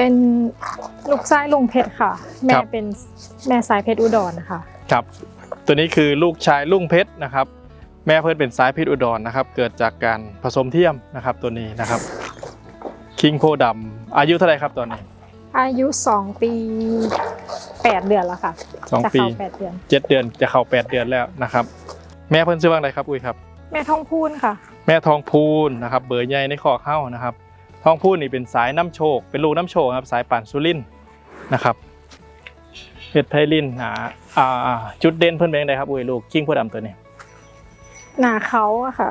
เป็นลูกชายลุงเพชรค่ะ แม่ครับ เป็นแม่สายเพชรอุดรค่ะ ครับ ตัวนี้คือลูกชายลุงเพชรนะครับ แม่เพิ่นเป็นสายเพชรอุดรนะครับ เกิดจากการผสมเทียมนะครับตัวนี้นะครับ คิงโพดำอายุเท่าไหร่ครับตอนนี้ อายุ2ปี8เดือนแล้วค่ะสองจะปี เข้า8เดือน เจ็ดเดือนจะเข้าแปดเดือนแล้วนะครับ แม่เพิ่นชื่อว่าอะไรครับอุ้ยครับ แม่ท่องพูนค่ะ แม่ทองพูนนะครับ เบอร์ใหญ่ในคอเข้านะครับ ทองพูนนี่เป็นสายน้ำโชค เป็นลูกน้ำโชคครับสายป่านสุรินทร์นะครับเพชรไพลินหาอ่าจุดเด่นเพิ่นเป็นยังไงครับอุ้ยลูกคิงโพดำตัวนี้หนาเขาอะค่ะ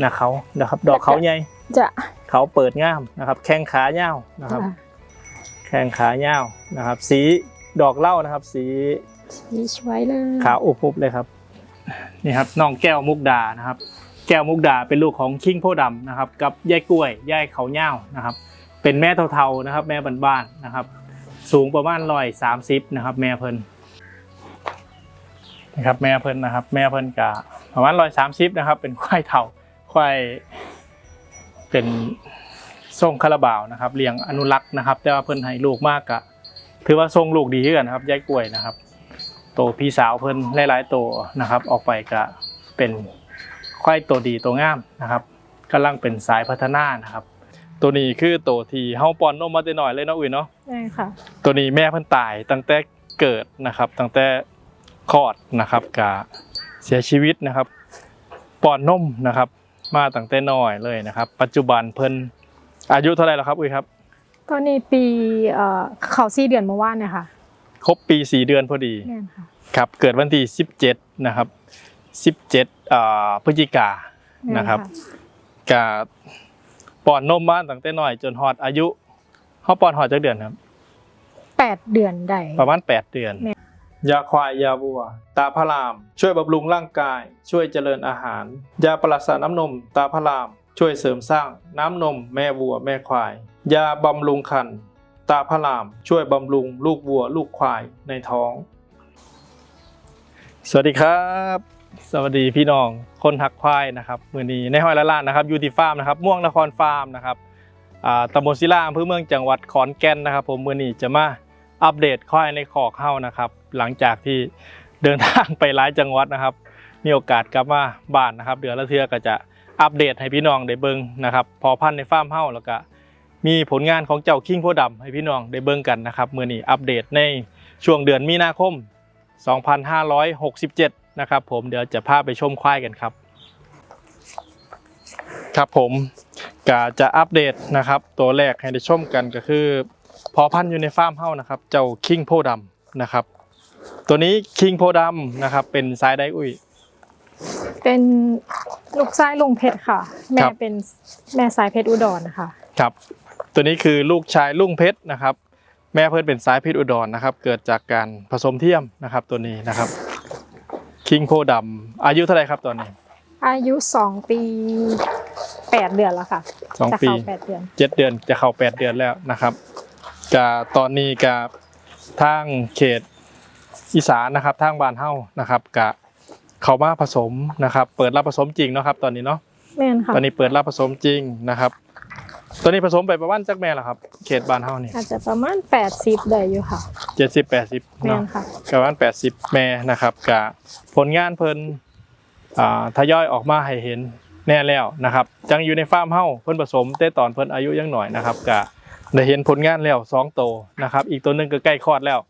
หน้าเขานะครับ ดอกเขาใหญ่จะเขาเปิดง่ามนะครับ แข้งขาเงาวนะครับจะแข้งขาเงาวนะครับ สีดอกเหล้านะครับ สีชี้ช่วยเลยขาวอุบอุบเลยครับ นี่ครับน้องแก้วมุกดานะครับ แก้วมุกดาเป็นลูกของคิงโพดำนะครับ กับยายกล้วยยายเขาเง่าวนะครับ เป็นแม่เทาๆนะครับ แม่บ้านๆนะครับ สูงประมาณร้อยสามสิบนะครับ แม่เพิ่นนะครับแม่เพิ่นนะครับ แม่เพิ่นกะประมาณร้อยสามสิบนะครับ เป็นควายเทาควายเป็นทรงคาราบาวนะครับเลี้ยงอนุรักษ์นะครับ แต่ว่าเพิ่นให้ลูกมากกะถือว่าทรงลูกดีขึ้นครับยายกล้วยนะครับ โตพี่สาวเพิ่นหลายๆโตนะครับ ออกไปก็เป็น ควายโตดีโตงามนะครับกำลังเป็นสายพัฒนานะครับ ตัวนี้คือโตที่เฮาป้อนนมมาแต่น้อยเลยเนาะอุ้ยเนาะใช่ค่ะ ตัวนี้แม่เพิ่นตายตั้งแต่เกิดนะครับ ตั้งแต่คลอดนะครับกะเสียชีวิตนะครับป้อนนมนะครับ มาตั้งแต่น้อยเลยนะครับ ปัจจุบันเพิ่นอายุเท่าไหร่แล้วครับอุ้ยครับตอนนี้ปีเอ่อเขาสี่เดือนเมื่อวานเนี่ยค่ะครบปีสี่เดือนพอดีแม่นค่ะครับเกิดวันที่17นะครับ 17อ่าพฤศจิกาแม่นะครับกะป้อนนมมาตั้งแต่น้อยจนฮอดอายุเฮาป้อนฮอดจักเดือนครับแปดเดือนได้ประมาณ 8 เดือนแม่ยาควายยาวัว ตาพระราม ช่วยบำรุงร่างกาย ช่วยเจริญอาหาร ยาปรัสสาน้ำนม ตาพระราม ช่วยเสริมสร้างน้ำนมแม่วัวแม่ควาย ยาบำรุงคันตาพระราม ช่วยบำรุงลูกวัว ลูกควายในท้อง สวัสดีครับ สวัสดีพี่น้องคนหักควายนะครับมือนี้ในห้อยละลานนะครับยูทีฟาร์มนะครับม่วงนครฟาร์มนะครับอ่าตำบลศิลาอำเภอเมืองจังหวัดขอนแก่นนะครับ ผมมือนี้จะมาอัปเดตควายในขอกเข้านะครับ หลังจากที่เดินทางไปหลายจังหวัดนะครับ มีโอกาสกลับมาบ้านนะครับ เดือนละเทือก็จะอัปเดตให้พี่น้องได้เบิ่งนะครับ พอพันในฟาร์มเฮ้าแล้วก็มีผลงานของเจ้าคิงโพดำให้พี่น้องได้เบิ่งกันนะครับมือนี้อัปเดตในช่วงเดือนมีนาคม 2567 นะครับผมเดี๋ยวจะพาไปชมควายกันครับ ครับผมก็จะอัปเดตนะครับ ตัวแรกให้ได้ชมกันก็คือพอพันธุ์อยู่ในฟาร์มเฮ้านะครับ เจ้าคิงโพดำนะครับ ตัวนี้คิงโพดำนะครับ เป็นสายไดอุ้ยเป็นลูกชายลุงเพชรค่ะ แม่ครับเป็นแม่สายเพชรอุดรนะคะครับ ตัวนี้คือลูกชายลุงเพชรนะครับ แม่เพิ่นเป็นสายเพชรอุดรนะครับ เกิดจากการผสมเทียมนะครับตัวนี้นะครับ คิงโพดำอายุเท่าไหร่ครับตอนนี้ อายุ2ปี8เดือนแล้วค่ะสองจะปีเข้า8เดือนเจ็ดเดือนจะเข้าแปดเดือนแล้วนะครับกะตอนนี้กับทางเขตอีสานนะครับทางบ้านเฮ้านะครับกะเขามาผสมนะครับ เปิดรับผสมจริงเนาะครับ ตอนนี้เนาะแม่นค่ะตอนนี้เปิดรับผสมจริงนะครับ ตอนนี้ผสมไปประมาณจักแม่ละครับ เขตบ้านเฮ้านี่อาจจะประมาณ 80ได้อยู่ค่ะเจ็ดสิบแปดสิบแม่เนาะนค่ะ ประมาณแปดสิบแม่นะครับกะผลงานเพิ่นอ่าทยอยออกมาให้เห็นแน่แล้วนะครับ จังอยู่ในฟาร์มเฮ้าเพิ่นผสมแต่ตอนเพิ่นอายุยังหน่อยนะครับกะได้เห็นผลงานแล้วสองโตวนะครับ อีกตัวหนึงก็ใกล้คลอดแล้ว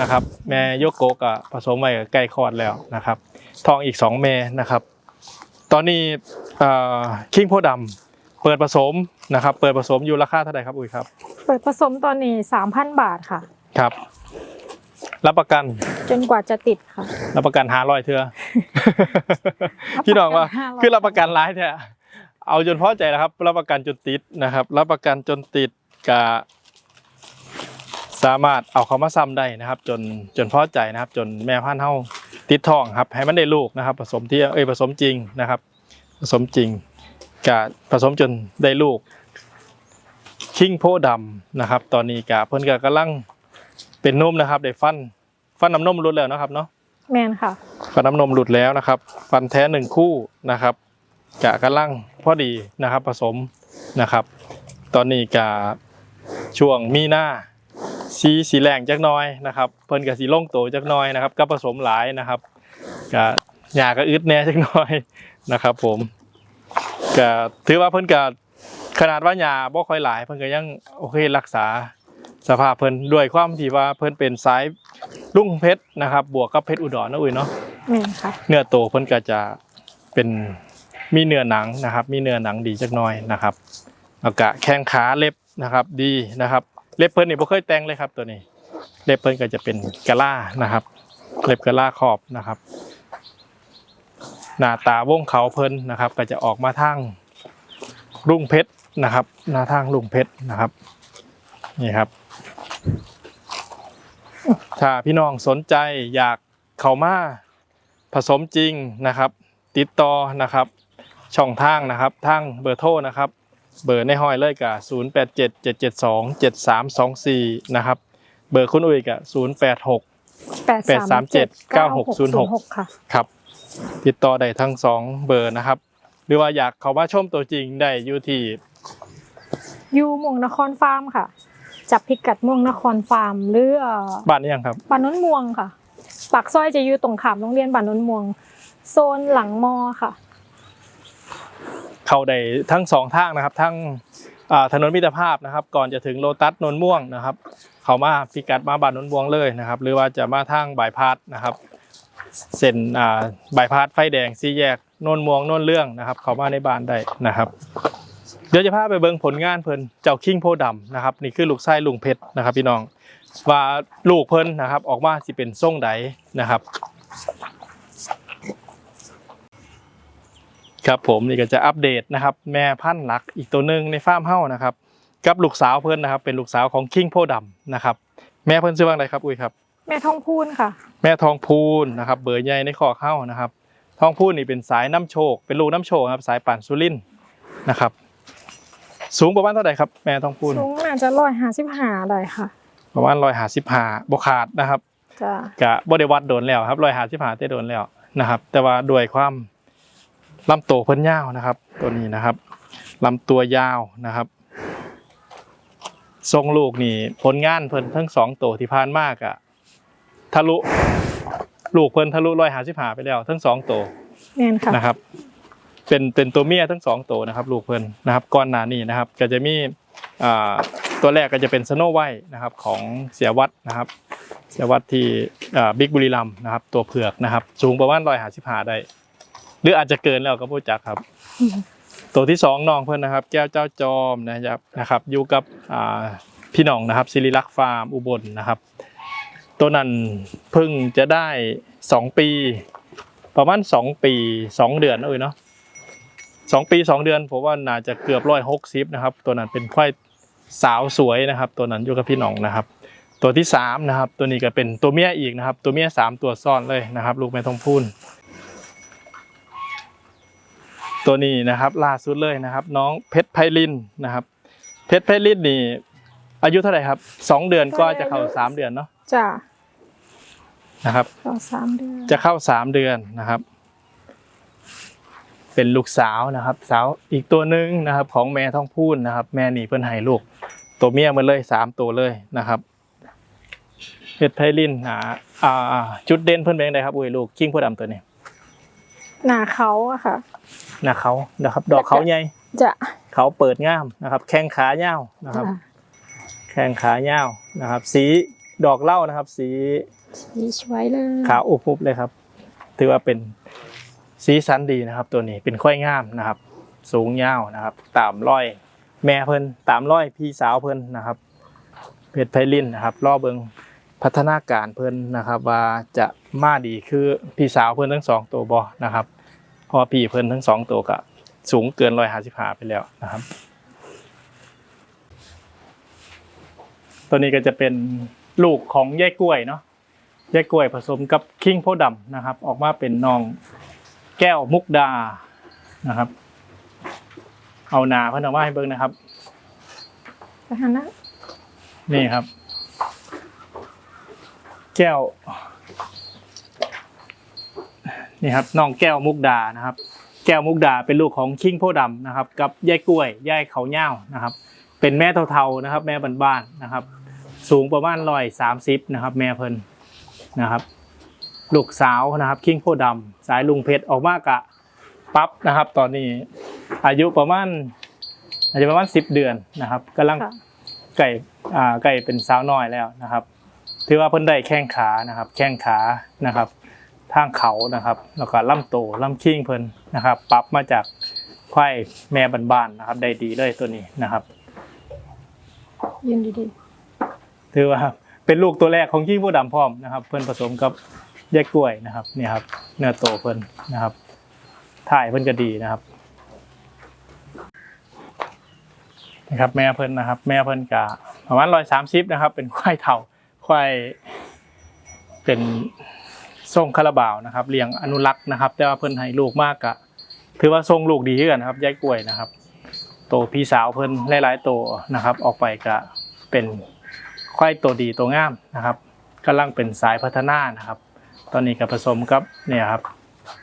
นะครับ แม่โยโกะกะผสมไว้ก็ใกล้คลอดแล้วนะครับทองอีกสองแม่นะครับ ตอนนี้คิงโพดำ เปิดผสมนะครับ เปิดผสมอยู่ราคาเท่าไหร่ครับอุ้ยครับ เปิดผสมตอนนี้3,000บาทค่ะ ครับ รับประกัน จนกว่าจะติดค่ะ รับประกันหาร้อยเถื่อรับประกันพี่น้องว่า500คือรับประกันร้ายแท้เอาจนพอใจแล้วครับ รับประกันจนติดนะครับ รับประกันจนติดกะสามารถเอาเขามาซ้ำได้นะครับ จนจนพอใจนะครับ จนแม่พันธุ์เฮาติดทองครับ ให้มันได้ลูกนะครับ ผสมที่เอ้ยผสมจริงนะครับ ผสมจริง กะผสมจนได้ลูกคิงโพดำนะครับ ตอนนี้กะเพิ่นกะกำลังเป็นนมนะครับได้ฟัน ฟันน้ำนมรุดแล้วนะครับเนาะแม่นค่ะ ฟันน้ำนมหลุดแล้วนะครับ ฟันแท้หนึ่งคู่นะครับกะกำลังพอดีนะครับ ผสมนะครับ ตอนนี้กะช่วงมีหน้าสีสีแรงจักหน้อยนะครับเพิ่นก็สีลงโตจักหน้อยนะครับ ก็ผสมหลายนะครับก็หญ้าก็อึดแหน่จักหน้อยนะครับ ผม ก็ถือว่าเพิ่นก็ขนาดว่าหญ้าบ่ค่อยหลาย เพิ่นก็ยังโอเครักษาสภาพเพิ่นด้วยความที่ว่าเพิ่นเป็นสายลุ่งเพชรนะครับ บวกกับเพชรอุดรนะอุ้ยเนาะแม่นค่ะเนื้อโตเพิ่นก็จะเป็นมีเนื้อหนังนะครับ มีเนื้อหนังดีจักหน่อยนะครับแล้วก็แข้งขาเล็บนะครับดีนะครับ เล็บเพิ่นนี่บ่เคยแต่งเลยครับตัวนี้ เล็บเพิ่นก็จะเป็นกะล่านะครับ เล็บกะล่าขอบนะครับ หน้าตาวงเขาเพิ่นนะครับ ก็จะออกมาทางรุ่งเพชรนะครับ หน้าทางรุ่งเพชรนะครับ นี่ครับ ถ้าพี่น้องสนใจอยากเข้ามาผสมจริงนะครับ ติดต่อนะครับ ช่องทางนะครับทางเบอร์โทรนะครับ เบอร์ในห้อยเลยกับ0 8 7 7 7 2 7 3 2 4 นะครับ เบอร์คุณอุ้ยกับ0 8 6 837 9606 ค่ะครับ ติดต่อได้ทั้งสองเบอร์นะครับ หรือว่าอยากเข้ามาชมตัวจริงได้อยู่ที่อยู่เม่วงนครฟาร์มค่ะ จับพิกัดเม่วงนครฟาร์มหรือเอ่อบ้านนี้ยังครับบ้านโน้นม่วงค่ะปากซอยจะอยู่ตรงขามโรงเรียนบ้านโน้นม่วง โซนหลังมอค่ะ เข้าได้ทั้งสองทางนะครับ ทั้งอ่าถนนมิตรภาพนะครับ ก่อนจะถึงโลตัสนนม่วงนะครับ เขามาพิกัดมาบ้านนนม่วงเลยนะครับ หรือว่าจะมาทางบายพาสนะครับ เส้นอ่าบายพาสไฟแดงสี่แยกโนนม่วงโนนเรื่องนะครับ เขามาในบ้านได้นะครับเดี๋ยวจะพาไปเบิ่งผลงานเพิ่นเจ้าคิงโพดำนะครับนี่คือลูกไส้ลุงเพชรนะครับ พี่น้องว่าลูกเพิ่นนะครับ ออกมาสิเป็นทรงใดนะครับ ครับผมนี่ก็จะอัปเดตนะครับ แม่พันธุ์หลักอีกตัวหนึ่งในฟาร์มเฮ้านะครับ กับลูกสาวเพิ่นนะครับ เป็นลูกสาวของคิงโพดำนะครับ แม่เพิ่นชื่อว่าอะไรครับอุ้ยครับ แม่ทองพูนค่ะ แม่ทองพูนนะครับ เบอร์ใหญ่ในคอกเฮ้านะครับ ทองพูนนี่เป็นสายน้ำโชค เป็นลูกน้ำโชคครับ สายป่านสุรินทร์นะครับ สูงประมาณเท่าไหร่ครับแม่ทองพูนสูงน่าจะร้อยห้าสิบห้าได้ค่ะ ประมาณร้อยหาสิบหาบขาดนะครับจ้ะกะบ่ได้วัดโดนแล้วครับร้อยหาสิบหาได้โดนแล้วนะครับ แต่ว่าด้วยความลำตัวเพิ่นยาวนะครับ ตัวนี้นะครับลำตัวยาวนะครับทรงลูกนี่ผลงานเพิ่นทั้งสองตัวที่ผ่านมากอะ ทะลุลูกเพิ่นทะลุร้อยหาสิบหาไปแล้ว ทั้งสองตัวแม่นค่ะนะครับ เป็นเป็นตัวเมียทั้งสองตัวนะครับ ลูกเพิ่นนะครับก่อนหน้านี้นะครับ ก็จะมีอ่าตัวแรกก็จะเป็นสโนไวท์นะครับของเสียวัดนะครับ เสียวัดที่บิ๊กบุรีรัมย์นะครับ ตัวเผือกนะครับ สูงประมาณร้อยหาสิบหาได้ หรืออาจจะเกินแล้วก็ผู้จักครับอืมตัวที่สองน้องเพื่อนนะครับ แก้วเจ้าจอมนะครับนะครับ อยู่กับอ่าพี่น้องนะครับศิริลักษ์ฟาร์มอุบลนะครับ ตัวนั้นเพิ่งจะได้สองปี ประมาณสองปีสองเดือนเอ้ยเนาะสองปีสองเดือนผมว่าน่าจะเกือบร้อยหกสิบนะครับ ตัวนั้นเป็นควายสาวสวยนะครับ ตัวนั้นอยู่กับพี่น้องนะครับ ตัวที่สามนะครับ ตัวนี้ก็เป็นตัวเมียอีกนะครับ ตัวเมียสามตัวซ้อนเลยนะครับ ลูกแม่ทองพูนตัวนี้นะครับล่าสุดเลยนะครับ น้องเพชรไพลินนะครับ เพชรไพลินนี่อายุเท่าไหร่ครับสองเดือนก็จะเข้าสามเดือนเนาะ จ้ะนะครับ ต่อสามเดือนจะเข้าสามเดือนนะครับ เป็นลูกสาวนะครับ สาวอีกตัวหนึ่งนะครับ ของแม่ท้องพูนนะครับ แม่นี่เพิ่นให้ลูก ตัวเมียมันเลยสามตัวเลยนะครับเพชรไพลินหาอ่าจุดเด่นเพิ่นเป็นยังไงครับอุ้ยลูกกิ้งผู้ดำตัวนี้หนาเขาอะค่ะหน้าเขานะครับ ดอกเขาใหญ่จะเขาเปิดง่ามนะครับ แข้งขาเย้าวนะครับจ้ะแข้งขาเย้าวนะครับ สี ดอกเหล้านะครับ สีชี้ช่วยเลยขาวอุบอุบเลยครับ ถือว่าเป็นสีสันดีนะครับ ตัวนี้เป็นค่อยงามนะครับ สูงยาวนะครับ ตามร้อย แม่เพิ่นตามร้อยพี่สาวเพิ่นนะครับ เพชรไพลินนะครับรอเบิงพัฒนาการเพิ่นนะครับ ว่าจะมาดีคือพี่สาวเพิ่นทั้งสองตัวบอนะครับเพราะว่าพี่เพิ่นทั้งสองตัวก็สูงเกินร้อยห้าสิบห้าไปแล้วนะครับ ตัวนี้ก็จะเป็น ลูกของยายกล้วยเนาะแยกกล้วยผสมกับคิงโพดำนะครับ ออกมาเป็นน้องแก้วมุกดานะครับ เอาหนาเพิ่นออกมาให้เบิ่งนะครับไปหันนะนี่ครับ แก้ว นี่ครับน้องแก้วมุกดานะครับ แก้วมุกดาเป็นลูกของคิงโพดำนะครับ กับยายกล้วยยายเขาเง่านะครับ เป็นแม่เทาๆนะครับ แม่บ้านๆนะครับ สูงประมาณร้อยสามสิบนะครับ แม่เพิ่นนะครับ ลูกสาวนะครับคิงโพดำสายลุงเพชรออกมากะปั๊บนะครับ ตอนนี้อายุประมาณอาจจะประมาณสิบเดือนนะครับกำลังค่ะไก่อ่าไก่เป็นสาวน้อยแล้วนะครับ ถือว่าเพิ่นได้แข้งขานะครับ แข้งขานะครับทางเขานะครับ แล้วก็ลำโตลำคิงเพิ่นนะครับ ปรับมาจากควายแม่บ้านๆนะครับ ได้ดีเลยตัวนี้นะครับยินดี ถือว่าเป็นลูกตัวแรกของขี้ผู้ดำพร้อมนะครับ เพิ่นผสมกับแยกกล้วยนะครับเนี่ยครับเนื้อโตเพิ่นนะครับ ถ่ายเพิ่นก็ดีนะครับนะครับแม่เพิ่นนะครับ แม่เพิ่นกะประมาณร้อยสามสิบนะครับ เป็นควายเถ่าควายเป็นทรงคาราบาวนะครับเลี้ยงอนุรักษ์นะครับ แต่ว่าเพิ่นให้ลูกมากกะ ถือว่าทรงลูกดีขึ้นนะครับแยกกล้วยนะครับ โตพี่สาวเพิ่นหลายๆโตนะครับ ออกไปกะเป็น ควายตัวดีตัวงามนะครับกำลังเป็นสายพัฒนานะครับ ตอนนี้ก็ผสมกับเนี่ยครับ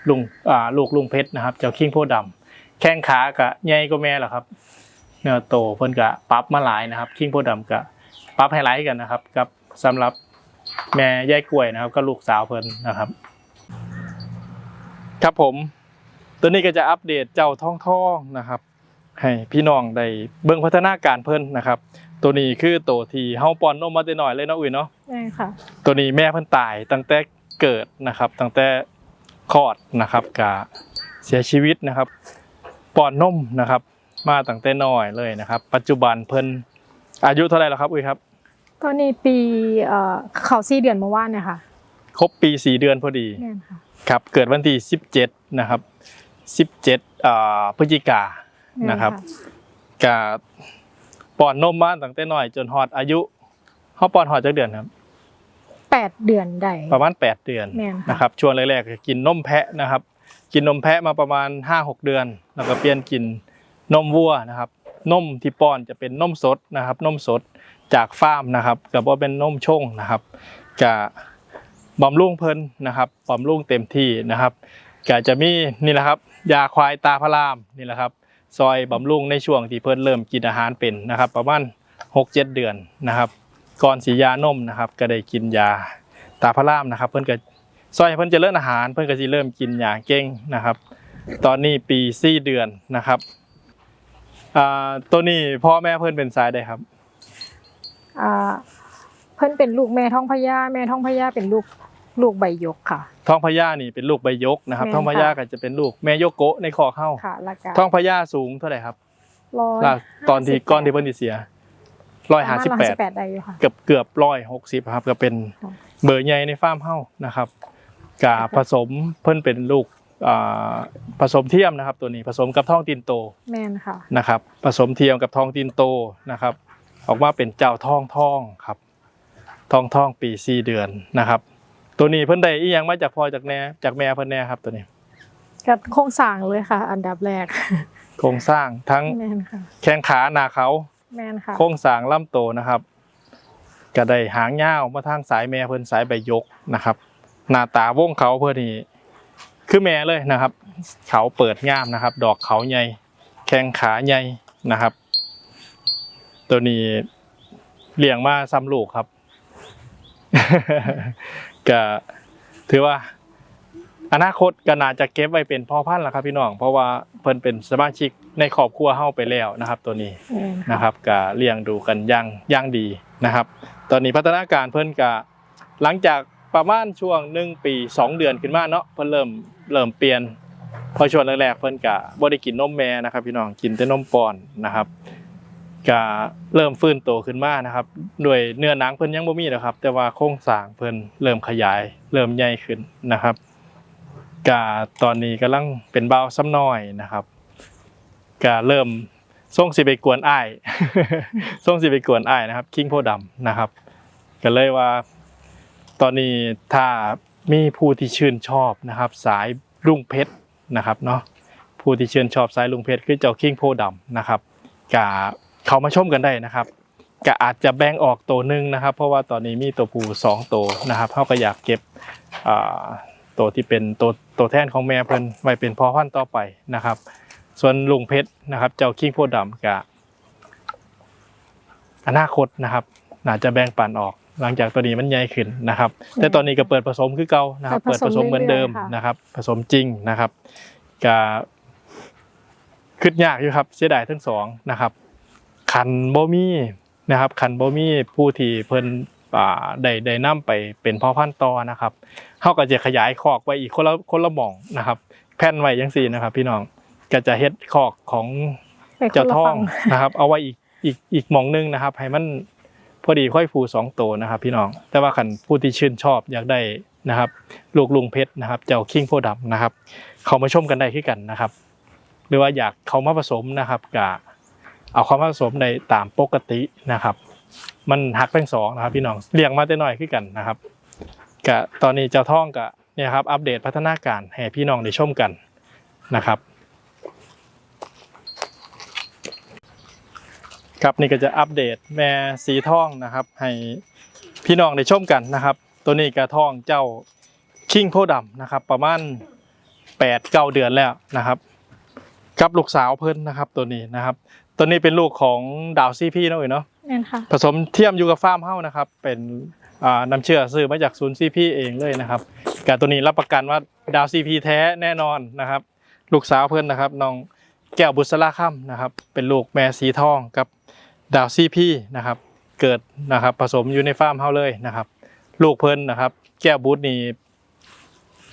ลุงอ่าลูกลุงเพชรนะครับ เจ้าคิงโพธิ์ดำแข้งขากะใหญ่กว่าแม่หรอครับ เนื้อโตเพิ่นกะปรับมาหลายนะครับ คิงโพธิ์ดำกะปรับให้หลายกันนะครับ กับสำหรับแม่ยายกล้วยนะครับ ก็ลูกสาวเพิ่นนะครับ ครับผม ตัวนี้ก็จะอัปเดตเจ้าท่องท่องนะครับ ให้พี่น้องได้เบิ่งพัฒนาการเพิ่นนะครับ ตัวนี้คือตัวที่เฮาป้อนนมมาแต่น้อยเลยเนาะอุ้ยเนาะๆได้ค่ะ ตัวนี้แม่เพิ่นตายตั้งแต่เกิดนะครับ ตั้งแต่คลอดนะครับกะเสียชีวิตนะครับป้อนนมนะครับ มาตั้งแต่น้อยเลยนะครับ ปัจจุบันเพิ่นอายุเท่าไหร่แล้วครับอุ้ยครับตอนนี้ปีเอ่อเขาสี่เดือนเมื่อวานเนี่ยค่ะครบปี4เดือนพอดีแม่นค่ะ ครับเกิดวันที่ 17 นะครับ 17อ่าพฤศจิกาแม่ นะครับกะป้อนนมมาตั้งแต่น้อยจนฮอดอายุเฮาป้อนฮอดจักเดือนครับแปดเดือนได้ประมาณ 8 เดือนแม่นค่ะนะครับช่วงแรกๆก็กินนมแพะนะครับ กินนมแพะมาประมาณ 5-6 เดือน แล้วก็เปลี่ยนกินนมวัวนะครับนมที่ป้อนจะเป็นนมสดนะครับนมสดจากฟาร์มนะครับกับว่าเป็นนมชงนะครับกะบำรุงเพิ่นนะครับบำรุงเต็มที่นะครับก็จะมีนี่แหละครับยาควายตาพระรามนี่แหละครับ ซอยบำรุงในช่วงที่เพิ่นเริ่มกินอาหารเป็นนะครับ ประมาณ6-7เดือนนะครับ ก่อนสียานมนะครับ ก็ได้กินยาตาพระรามนะครับ เพิ่นก็ซอยเพิ่นจะเริ่มอาหาร เพิ่นก็สิเริ่มกินยาเก่งนะครับ ตอนนี้ปี4เดือนนะครับอ่าตัวนี้พ่อแม่เพิ่นเป็นสายใดครับอ่าเพิ่นเป็นลูกแม่ท้องพญาแม่ท้องพญาเป็นลูก ลูกใบหยกค่ะ ท้องพญานี่เป็นลูกใบยกนะครับ แม่นท้องพญาค่ะก็จะเป็นลูกแม่ยกโกะในคอเข้า ค่ะแล้วก็ท้องพญาสูงเท่าไหร่ครับร้อยล่าตอนที่ก้อนที่เพิ่นสิเสียร้อยห้าสิบแปดแปดได้อยู่ค่ะ เกือบเกือบร้อยหกสิบครับก็เป็นค่ะเบอร์ใหญ่ในฟาร์มเฮ้านะครับกาผสมเพิ่นเป็นลูกอ่าผสมเทียมนะครับ ตัวนี้ผสมกับท้องตีนโตแม่นค่ะ นะครับ ผสมเทียมกับท้องตีนโตนะครับ ออกมาเป็นเจ้าท้องท้องครับท้องท้องปีสี่เดือนนะครับ ตัวนี้เพิ่นได้อีหยังมาจากพ่อจากแม่จากแม่เพิ่นแน่ครับตัวนี้ก็โครงสร้างเลยค่ะ อันดับแรกโครงสร้างทั้งแม่นค่ะ แข้งขาหน้าเขา แม่นค่ะ โครงสร้างลำโตนะครับก็ได้หางยาวมาทางสายแม่เพิ่นสายใบยกนะครับ หน้าตาวงเขาเพิ่นนี่คือแม่เลยนะครับ เขาเปิดงามนะครับ ดอกเขาใหญ่แข้งขาใหญ่นะครับ ตัวนี้เลี้ยงมาซ้ำลูกครับ ก็ถือว่า อนาคตก็น่าจะเก็บไว้เป็นพ่อพันธุ์แล้วครับพี่น้อง เพราะว่าเพิ่นเป็นสมาชิกในครอบครัวเฮาไปแล้วนะครับ ตัวนี้แม่นค่ะนะครับก็เลี้ยงดูกันอย่างอย่างดีนะครับ ตอนนี้พัฒนาการเพิ่นก็หลังจากประมาณช่วงหนึ่งปีสองเดือนขึ้นมาเนาะเพิ่นเริ่มเริ่มเปลี่ยนพอช่วงแรกๆเพิ่นก็บ่ได้กินนมแม่นะครับ พี่น้องกินแต่นมป้อนนะครับ ก็เริ่มฟื้นโตขึ้นมานะครับด้วยเนื้อหนังเพิ่นยังบ่มีนะครับ แต่ว่าโครงสร้างเพิ่นเริ่มขยาย เริ่มใหญ่ขึ้นนะครับก็ตอนนี้กำลังเป็นเบาซ้ำน้อยนะครับก็เริ่มส่งสิไปกวนอ้ายส่งสิไปกวนอ้ายนะครับ คิงโพธิ์ดำนะครับ ก็เลยว่า ตอนนี้ถ้ามีผู้ที่ชื่นชอบนะครับ สายลุงเพชรนะครับเนาะผู้ที่ชื่นชอบสายลุงเพชรคือเจ้าคิงโพธิ์ดำนะครับกะ เขามาชมกันได้นะครับกะอาจจะแบ่งออกตัวหนึ่งนะครับ เพราะว่าตอนนี้มีตัวผู้สองตัวนะครับเขาก็อยากเก็บอ่าตัวที่เป็นตัวตัวแทนของแม่เพิ่นไว้เป็นพ่อพันธุ์ต่อไปนะครับ ส่วนลุงเพชรนะครับ เจ้าคิงโพธิ์ดำกะอนาคตนะครับน่าจะแบ่งปันออกหลังจากตัวนี้มันใหญ่ขึ้นนะครับ แต่ตอนนี้ก็เปิดผสมคือเก่านะครับ เปิเปิดดผผสสมมเหมือนเดิมเรื่อยๆค่ะนะครับ ผสมจริงนะครับก็ขึ้นยากอยู่ครับเสียดายทั้งสองนะครับ ขันโบมี่นะครับขันโบมี่ผู้ที่เพิ่นอ่าได้ได้นำไปเป็นพ่อพันธุ์ต่อนะครับเขาก็จะขยายคอกไว้อีกคนละคนละหม่องนะครับ แผ่นไว้ยังสี่นะครับ พี่น้องก็จะเฮ็ดคอกของไปคนละเจ้าท่องฝั่นะครับ เอาไว้อีกอีกอีกหม่องหนึงนะครับ ให้มันพอดีค่อยผูสองตัวนะครับ พี่น้อง แต่ว่าขันผู้ที่ชื่นชอบอยากได้นะครับ ลูกลุงเพชรนะครับ เจ้าคิงโพดำนะครับ เขามาชมกันได้ที่กันนะครับ หรือว่าอยากเขามาผสมนะครับกับ เอาเขามาผสมในตามปกตินะครับ มันหักทั้งสองนะครับพี่น้องเลี้ยงมาแต่น้อยขึ้นกันนะครับกะตอนนี้เจ้าท่องกะเนี่ยครับอัปเดตพัฒนาการให้พี่น้องได้ชมกันนะครับครับนี่ก็จะอัปเดตแม่สีทองนะครับ ให้พี่น้องได้ชมกันนะครับ ตัวนี้กระทองเจ้าคิงโพดำนะครับ ประมาณแปดเก้าเดือนแล้วนะครับ กับลูกสาวเพิ่นนะครับตัวนี้นะครับ ตัวนี้เป็นลูกของดาวซีพี่นาะเอ๋ยเนาะนั่นค่ะผสมเทียมอยู่กับฟาร์มเฮ้านะครับเป็นอ่าน้ำเชื่อซื้อมาจากศูนย์ซีพีเองเลยนะครับกับตัวนี้รับประกันว่าดาวซีพีแท้แน่นอนนะครับ ลูกสาวเพื่อนนะครับน้องแก้วบุษราค่ำนะครับ เป็นลูกแม่สีทองกับดาวซีพีนะครับเกิดนะครับผสมอยู่ในฟาร์มเฮาเลยนะครับ ลูกเพิ่นนะครับ แก้วบูธนี่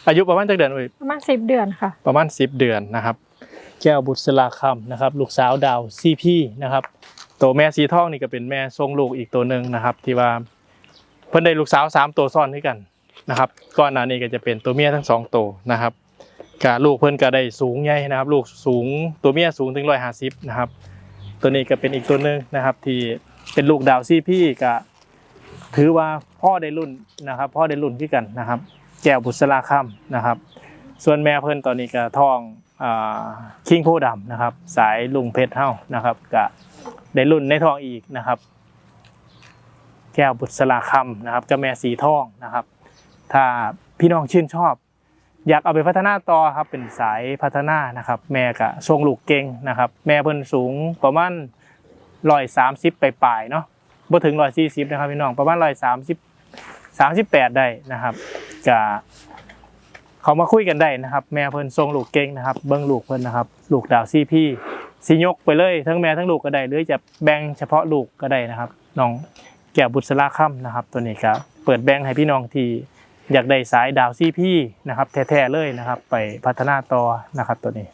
อายุประมาณจักเดือนเอ่ยประมาณสิบเดือนค่ะ ประมาณ10เดือนนะครับ แก้วบุษราคำนะครับ ลูกสาวดาวซีพีนะครับตัวแม่สีทองนี่ก็เป็นแม่ทรงลูกอีกตัวหนึ่งนะครับ ที่ว่าเพิ่นได้ลูกสาวสามตัวซ้อนด้วยกันนะครับก่อนหน้านี้ก็จะเป็นตัวเมียทั้งสองตัวนะครับกะลูกเพิ่นก็ได้สูงใหญ่นะครับ ลูกสูงตัวเมียสูงถึงร้อยห้าสิบนะครับ ตัวนี้ก็เป็นอีกตัวหนึ่งนะครับ ที่เป็นลูกดาวซีพี่ก็ถือว่าพ่อได้รุ่นนะครับ พ่อได้รุ่นที่กันนะครับ แก้วบุษราคำนะครับ ส่วนแม่เพิ่นตอนนี้ก็ท้อง คิงโพดำนะครับ สายลุงเพชรเฮานะครับก็ได้รุ่นในทองอีกนะครับ แก้วบุษราคำนะครับเจ้าแม่สีทองนะครับ ถ้าพี่น้องชื่นชอบ อยากเอาไปพัฒนาต่อครับเป็นสายพัฒนานะครับ แม่ก็ทรงลูกเก่งนะครับ แม่เพิ่นสูงประมาณร้อยสามสิบปลายๆเนาะบ่ถึงร้อยสี่สิบนะครับพี่น้องประมาณร้อยสามสิบสามสิบแปดได้นะครับก็ เขามาคุยกันได้นะครับ แม่เพิ่นทรงลูกเก่งนะครับ เบิ้งลูกเพิ่นนะครับ ลูกดาวซีพี่สิยกไปเลย ทั้งแม่ทั้งลูกก็ได้หรือจะแบ่งเฉพาะลูกก็ได้นะครับน้องแก้วบุษราค่ำนะครับ ตัวนี้ครับเปิดแบ่งให้พี่น้องที่อยากได้สายดาวซีพี่นะครับแท้ๆเลยนะครับ ไปพัฒนาต่อนะครับตัวนี้